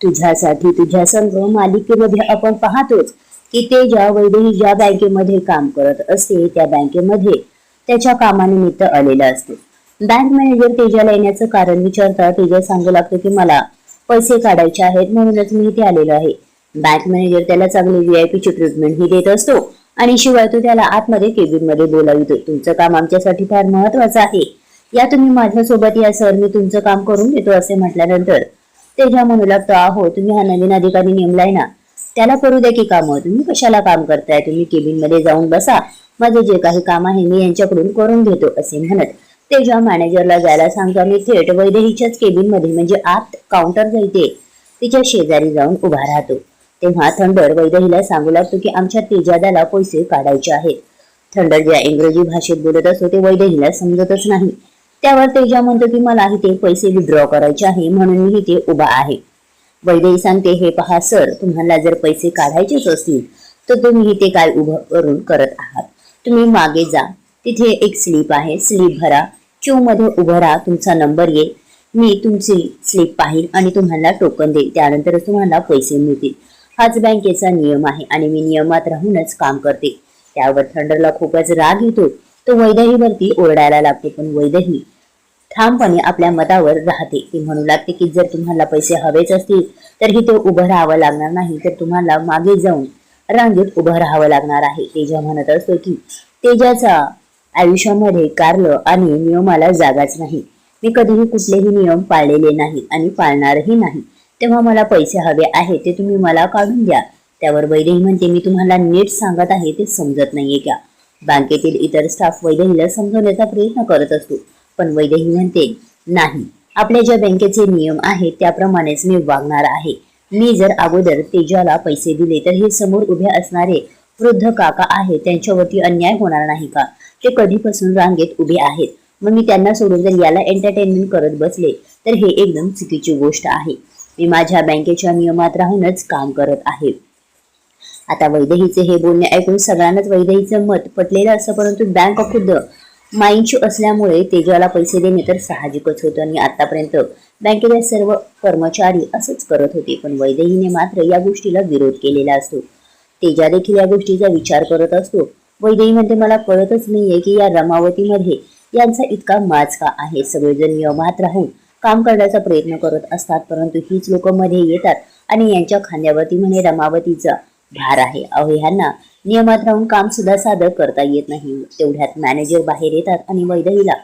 तुझ्यासाठी तुझ्या संघ मालिकेमध्ये आपण पाहतोच की ते ज्या वैदेही ज्या बँकेमध्ये काम करत असते त्या बँकेमध्ये त्याच्या कामानिमित्त आलेलं असते. बँक मॅनेजर तेजाला येण्याचं कारण विचारता तेजा सांगू लागतो की मला पैसे काढायचे आहेत म्हणूनच मी इथे आलेलो आहे. बँक मॅनेजर त्याला चांगली व्हीआयपीची ट्रीटमेंट ही देत असतो आणि शिवाय तो त्याला आतमध्ये केबिनमध्ये बोलावितो तुमचं काम आमच्यासाठी फार महत्वाचं आहे. या तुम्ही माझ्यासोबत या सर. मी तुमचं काम करून देतो असे म्हटल्यानंतर तेजा म्हणू लागतो आहो तुम्ही हा नवीन अधिकारी नेमलाय ना त्याला करू द्या की कामं तुम्ही कशाला काम करताय? तुम्ही केबिनमध्ये जाऊन बसा. माझे जे काही काम आहे मी यांच्याकडून करून घेतो असे म्हणत. तेव्हा मॅनेजरला जायला सांगतो मी थेट वैदेहीच्याच केबिनमध्ये म्हणजे आत काउंटर जायते तिच्या शेजारी जाऊन उभा राहतो. तेव्हा थंडर वैदहीला सांगू लागतो की आमच्या तेजादाला पैसे काढायचे आहेत. थंडर ज्या इंग्रजी भाषेत बोलत असतो ते वैदहीला समजतच नाही. त्यावर तेजा म्हणतो की मला इथे पैसे विड्रॉ करायचे आहे म्हणून मी इथे उभा आहे. वैदेही सांगते हे पहा सर तुम्हाला जर पैसे काढायचेच असतील तर तुम्ही इथे काय उभं करून करत आहात? तुम्ही मागे जा. तिथे एक स्लीप आहे. स्लीप भरा. क्यू मध्ये उभं राहा. तुमचा नंबर येईल मी तुमची स्लीप पाहिल आणि तुम्हाला टोकन देईल त्यानंतरच तुम्हाला पैसे मिळतील. हाच बँकेचा नियम आहे आणि मी नियमात राहूनच काम करते. त्यावर थंडरला खूपच राग येतो. तो वैदहीवरती ओरडायला लागतो पण वैदही ठामपणे आपल्या मतावर राहते. ती म्हणू लागते की जर तुम्हाला पैसे हवेच असतील तर ही ते उभं राहावं लागणार नाही. तर तुम्हाला मागे जाऊन रांगेत उभं राहावं लागणार आहे. तेजा म्हणत असतो की तेजाचा आयुष्यामध्ये कारलं आणि नियमाला जागाच नाही. मी कधीही कुठलेही नियम पाळलेले नाही आणि पाळणारही नाही. तेव्हा मला पैसे हवे आहे ते तुम्ही मला काढून द्या. त्यावर वैदेही म्हणते मी तुम्हाला नीट सांगत आहे ते समजत नाहीये का? बँकेतील इतर स्टाफ वैदेहीला समजवण्याचा प्रयत्न करत असतो. पण वैदेही म्हणते नाही आपल्या ज्या बँकेचे नियम आहेत त्याप्रमाणेच मी वागणार आहे. मी जर अगोदर तेजाला पैसे दिले तर हे समोर उभे असणारे वृद्ध काका आहेत त्यांच्यावरती अन्याय होणार नाही का? ते कधीपासून रांगेत उभे आहेत? मग मी त्यांना सोडून जर याला एंटरटेनमेंट करत बसले तर हे एकदम चुकीची गोष्ट आहे. मी माझ्या बँकेच्या नियमात राहूनच काम करत आहे. आता वैदेहीचे हे बोलणे ऐकून सगळ्यांनाच वैदेहीचं मत पटलेलं असतं परंतु बँक खुद्द माइंडची असल्यामुळे तेजाला पैसे देणे तर साहजिकच होतं आणि आतापर्यंत बँकेचे सर्व कर्मचारी असंच करत होते पण वैदेहीने मात्र या गोष्टीला विरोध केलेला असतो. तेजा देखील या गोष्टीचा विचार करत असतो. वैदेही म्हणते मला कळतच नाहीये की या रमावतीमध्ये यांचा इतका माच का आहे. सगळेजण नियमात राहून काम करण्याचा प्रयत्न करत असतात परंतु हीच लोक मध्ये येतात आणि यांच्या खांद्यावरती म्हणे रमावतीचा भार आहे. अहो ह्यांना नियमात राहून काम सुद्धा सादर करता येत नाही. तेवढ्यात मॅनेजर बाहेर येतात आणि वैदहीला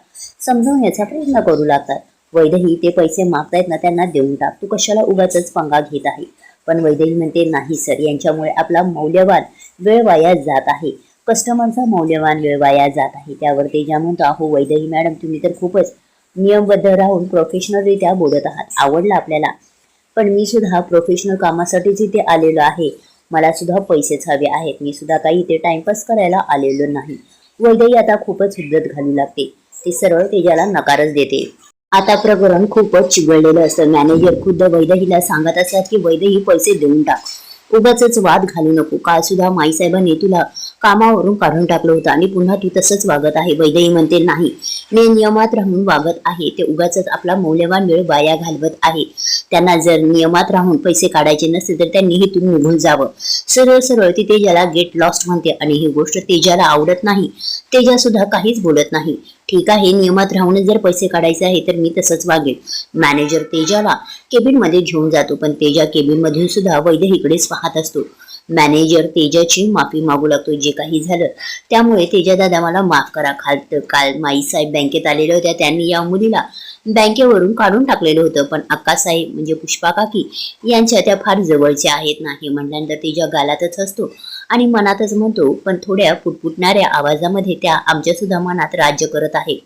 समजवण्याचा प्रयत्न करू लागतात. वैदही ते पैसे मागतायत ना त्यांना देऊन टाक. तू कशाला उगाच पंगा घेत आहे? पण वैदही म्हणते नाही सर. यांच्यामुळे आपला मौल्यवान वेळ वाया जात आहे. कस्टमरचा मौल्यवान वेळ वाया जात आहे. त्यावर तेजा म्हणतो अहो वैदही मॅडम तुम्ही तर खूपच नियमबद्ध राहून प्रोफेशनलरित्या बोलत आहात. आवडलं आपल्याला. पण मी सुद्धा प्रोफेशनल कामासाठीच इथे आलेलो आहे. मला सुद्धा पैसेच हवे आहेत. मी सुद्धा काही इथे टाइमपास करायला आलेलो नाही. वैदई आता खूपच हुद्दत घालू लागते. ती सरळ तेजाला नकारच देते. आता प्रकरण खूपच चिघळलेलं असतं. मॅनेजर खुद्द वैदहीला सांगत असतात की वैदही पैसे देऊन टाक. उगाच वाद घालू नको. काल सुद्धा माईसाहेबांनी तुला कामावरून काढून टाकलं होतं आणि पुन्हा ती तसंच वागत आहे. वैदई म्हणते नाही. मी नियमात राहून वागत आहे. ते उगाच आपला मौल्यवान वेळ वाया घालवत आहे. त्यांना जर नियमात राहून पैसे काढायचे नसते तर त्यांनी हिथून निघून जावं. सरळ सरळ ती तेजाला गेट लॉस्ट म्हणते आणि ही गोष्ट तेजाला आवडत नाही. तेजा सुद्धा काहीच बोलत नाही. ठीक आहे नियमात राहूनच जर पैसे काढायचे आहे तर मी तसंच वागेन. मॅनेजर तेजाला केबिनमध्ये घेऊन जातो पण तेजा केबिन मधून सुद्धा इकडेच पाहतो असतो. मॅनेजर तेजाची माफी मागू लागतो जे काही झालं. त्यामुळे तेजा दादा मला माफ करा. खाल काल माई साहेब बँकेत आलेल्या होत्या. त्यांनी या मुलीला बँकेवरून काढून टाकलेलं होतं. पण अक्कासाहेब म्हणजे पुष्पा काकी यांच्या त्या फार जवळच्या आहेत. नाही म्हटल्यानंतर तेजा गालातच असतो आणि मनातच म्हणतो पण थोड्या पुटपुटणाऱ्या आवाजामध्ये त्या आमच्या सुद्धा मनात राज्य करत आहे.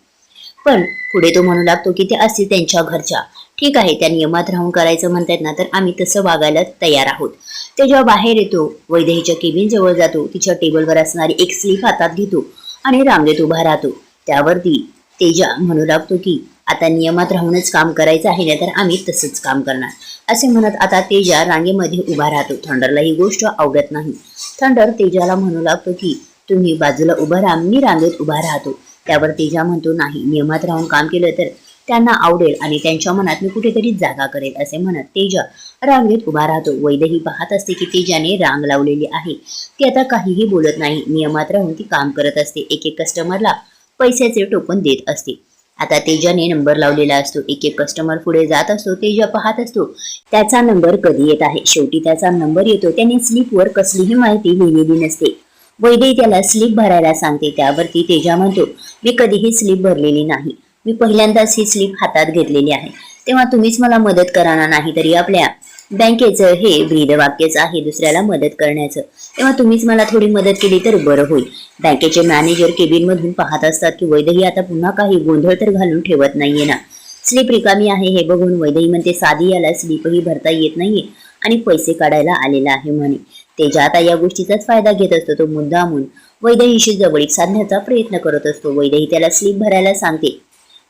पण पुढे तो म्हणू लागतो की ते असतील त्यांच्या घरच्या. ठीक आहे त्या नियमात राहून करायचं म्हणतात ना तर आम्ही तसं वागायला तयार आहोत. ते जेव्हा बाहेर येतो वैदेहीच्या केबिन जवळ जातो तिच्या टेबलवर असणारी एक स्लीप हातात घेतो आणि रांगेत उभा राहतो. त्यावरती तेजा म्हणू लागतो की आता नियमात राहूनच काम करायचं आहे ना तर आम्ही तसंच काम करणार. असे म्हणत आता तेजा रांगेमध्ये उभा राहतो. थंडरला ही गोष्ट आवडत नाही. थंडर तेजाला म्हणू लागतो की तुम्ही बाजूला उभा राहा मी रांगेत उभा राहतो. त्यावर तेजा म्हणतो नाही नियमात राहून काम केलं तर त्यांना आवडेल आणि त्यांच्या मनात मी कुठेतरी जागा करेल असे म्हणत तेजा रांगेत उभा राहतो. वैदही पाहत असते की तेजाने रांग लावलेली आहे. ती आता काहीही बोलत नाही नियमात राहून ती काम करत असते. एक एक कस्टमरला पैशाचे टोकन देत असते. आता तेजाने नंबर लावलेला असतो. एक एक कस्टमर पुढे जात असतो. तेजा पाहत असतो त्याचा नंबर कधी येत आहे? शेवटी त्याचा नंबर येतो. त्याने स्लिपवर कसलीही माहिती लिहिलेली नसते. वैदे त्याला स्लिप भरायला सांगते त्यावरती तेजा म्हणतो मी कधीही स्लिप भरलेली नाही. मी पहिल्यांदाच ही स्लिप हातात घेतलेली आहे. तेव्हा तुम्हीच मला मदत कराना नाही तरी आपल्या बँकेचं हे ब्रीदवाक्यच आहे दुसऱ्याला मदत करण्याचं. तेव्हा तुम्हीच मला थोडी मदत केली तर बरं होईल. बँकेचे मॅनेजर केबिन मधून पाहत असतात की वैदही आता पुन्हा काही गोंधळ तर घालून ठेवत नाहीये ना. स्लिप रिकामी आहे हे बघून वैदही म्हणते साधी याला स्लिपही भरता येत नाहीये आणि पैसे काढायला आलेला आहे म्हणे. तेजा आता या गोष्टीचाच फायदा घेत असतो तो मुद्दामून. वैदहीशी जवळीक साधण्याचा प्रयत्न करत असतो. वैदही त्याला स्लीप भरायला सांगते.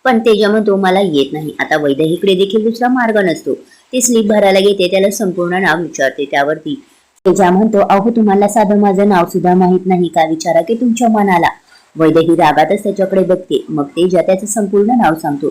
पण तेजा म्हणतो मला येत नाही. आता वैदहीकडे देखील दुसरा मार्ग नसतो. ती स्लीप भरायला घेते त्याला संपूर्ण नाव विचारते. त्यावरती तेजा म्हणतो अहो तुम्हाला साधं माझं नाव सुद्धा माहीत नाही का? विचारा की तुमच्या मनाला. वैदही रागातच त्याच्याकडे बघते. मग तेजा त्याचं संपूर्ण नाव सांगतो.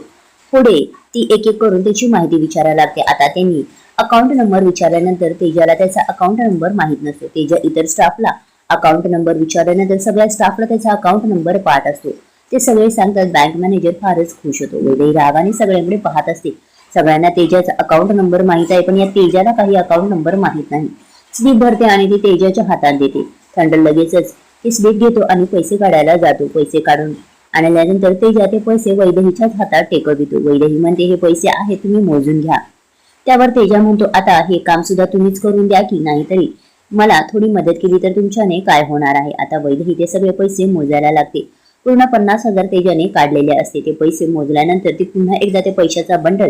पुढे ती एक एक करून त्याची माहिती विचारायला लागते. आता त्यांनी अकाउंट नंबर विचारल्यानंतर तेजाला त्याचा अकाउंट नंबर माहीत नसतो. तेजा इतर स्टाफला अकाउंट नंबर विचारल्यानंतर सगळ्या स्टाफला त्याचा अकाउंट नंबर पाहत असतो. ते सगळे सांगतात बँक मॅनेजर फारच खुश होतो. वैदही रागाने सगळ्यांकडे पाहत असते. सगळ्यांना तेजाचा अकाउंट नंबर माहीत आहे पण या तेजाला काही अकाउंट नंबर माहीत नाही. स्लीप भरते आणि ती तेजाच्या हातात देते. थंड लगेचच ती स्लीप घेतो आणि पैसे काढायला जातो. पैसे काढून आणल्यानंतर तेजा ते पैसे वैदहीच्याच हातात टेकवितो वैदही म्हणते हे पैसे आहेत तुम्ही मोजून घ्या. त्यावर तेजा म्हणतो आता हे काम सुद्धा तुम्हीच करून द्या की नाहीतरी. मला थोडी मदत केली तर तुमच्याने काय होणार आहे? आता वैद्यही ते सगळे पैसे मोजायला लागते. पूर्ण पन्नास हजार तेजाने काढलेले असते. ते पैसे मोजल्यानंतर ती पुन्हा एकदा ते पैशाचा बंडल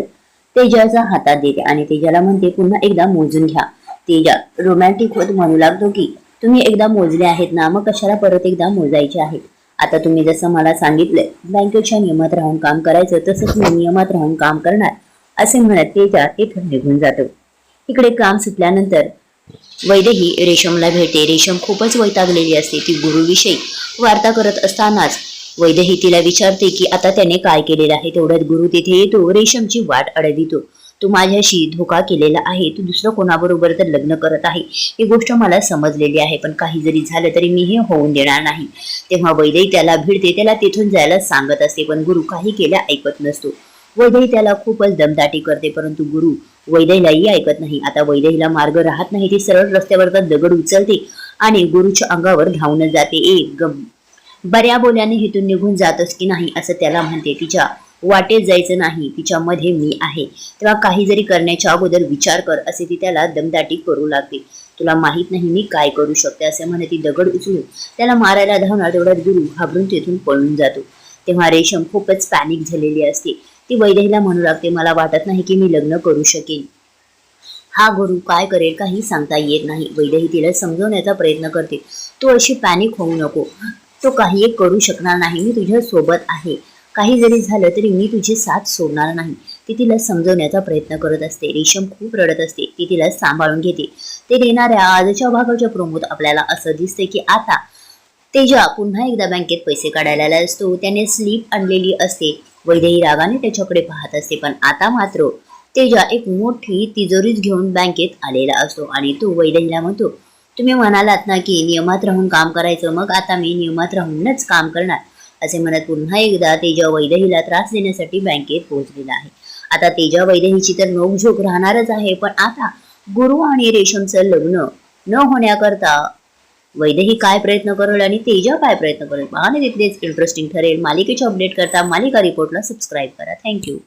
तेजाच्या हातात देते आणि तेजाला म्हणते पुन्हा एकदा मोजून घ्या. तेजा रोमॅन्टिक होत म्हणू लागतो की तुम्ही एकदा मोजले आहेत ना मग कशाला परत एकदा मोजायचे आहेत? आता तुम्ही जसं मला सांगितलंय बँकेच्या नियमात राहून काम करायचं तसंच मी नियमात राहून काम करणार. असे म्हणत तेजा तिथून निघून जातो. इकडे काम सुटल्यानंतर वैदेही रेशमला भेटते. रेशम खूपच वैतागलेली असते. ती गुरुविषयी वार्ता करत असतानाच वैदेही तिला विचारते की आता त्याने काय केलेलं आहे? तेवढ्यात गुरु तिथे येतो. रेशमची वाट अडवितो. तू माझ्याशी धोका केलेला आहे. तू दुसरं कोणाबरोबर तर लग्न करत आहे. ही गोष्ट मला समजलेली आहे. पण काही जरी झालं तरी मी हे होऊन देणार नाही. तेव्हा वैदही त्याला भिडते त्याला तिथून जायला सांगत असते. पण गुरु काही केल्या ऐकत नसतो. वैदेही त्याला खूपच दमदाटी करते परंतु गुरु वैदेहीलाही ऐकत नाही. आता वैदेहीला मार्ग राहत नाही ती सरळ रस्त्यावरचा दगड उचलते आणि गुरुच्या अंगावर धावून जाते. एक गम! बऱ्या बोल्याने हिथून निघून जातस की नाही असं त्याला म्हणते. तिच्या वाटेत जायचं नाही तिच्यामध्ये मी आहे. तेव्हा काही जरी करण्याच्या अगोदर विचार कर असे ती त्याला दमदाटी करू लागते. तुला माहीत नाही मी काय करू शकते असे म्हणे ती दगड उचलून त्याला मारायला धावणार तेवढ्यात गुरु घाबरून तेथून पळून जातो. तेव्हा रेशम खूपच पॅनिक झालेली असते. ती वैदेहीला म्हणू लागते मला वाटत नाही की मी लग्न करू शकेन. हा गुरु काय करेल काही सांगता येत नाही. वैदेही तिला समजवण्याचा प्रयत्न करते. तू अशी पॅनिक होऊ नको. तो काही एक करू शकणार नाही. मी तुझ्या सोबत आहे. काही जरी झालं तरी मी तुझी साथ सोडणार नाही. ती तिला समजवण्याचा प्रयत्न करत असते. रेशम खूप रडत असते. ती तिला सांभाळून घेते. ते देणाऱ्या आजच्या भागाच्या प्रमोद आपल्याला असं दिसते की आता तेजा पुन्हा एकदा बँकेत पैसे काढायला असतो. त्याने स्लीप आणलेली असते. वैदेही रागाने त्याच्याकडे पाहत असते. पण आता मात्र तेजा एक मोठी तिजोरीच घेऊन बँकेत आलेला असतो आणि तो वैदेहीला म्हणतो तुम्ही म्हणालात ना की नियमात राहून काम करायचं मग आता मी नियमात राहूनच काम करणार. असे म्हणत पुन्हा एकदा तेजा वैदेहीला त्रास देण्यासाठी बँकेत पोहोचलेला आहे. आता तेजा वैदेहीची तर नोकझोक राहणारच आहे पण आता गुरु आणि रेशमचं लग्न न होण्याकरता वैदेही काय प्रयत्न करेल आणि तेजा काय प्रयत्न करेल? पाहणे तिथलेच इंटरेस्टिंग ठरेल. मालिकेचे अपडेट करता मालिका रिपोर्टला सबस्क्राईब करा. थँक्यू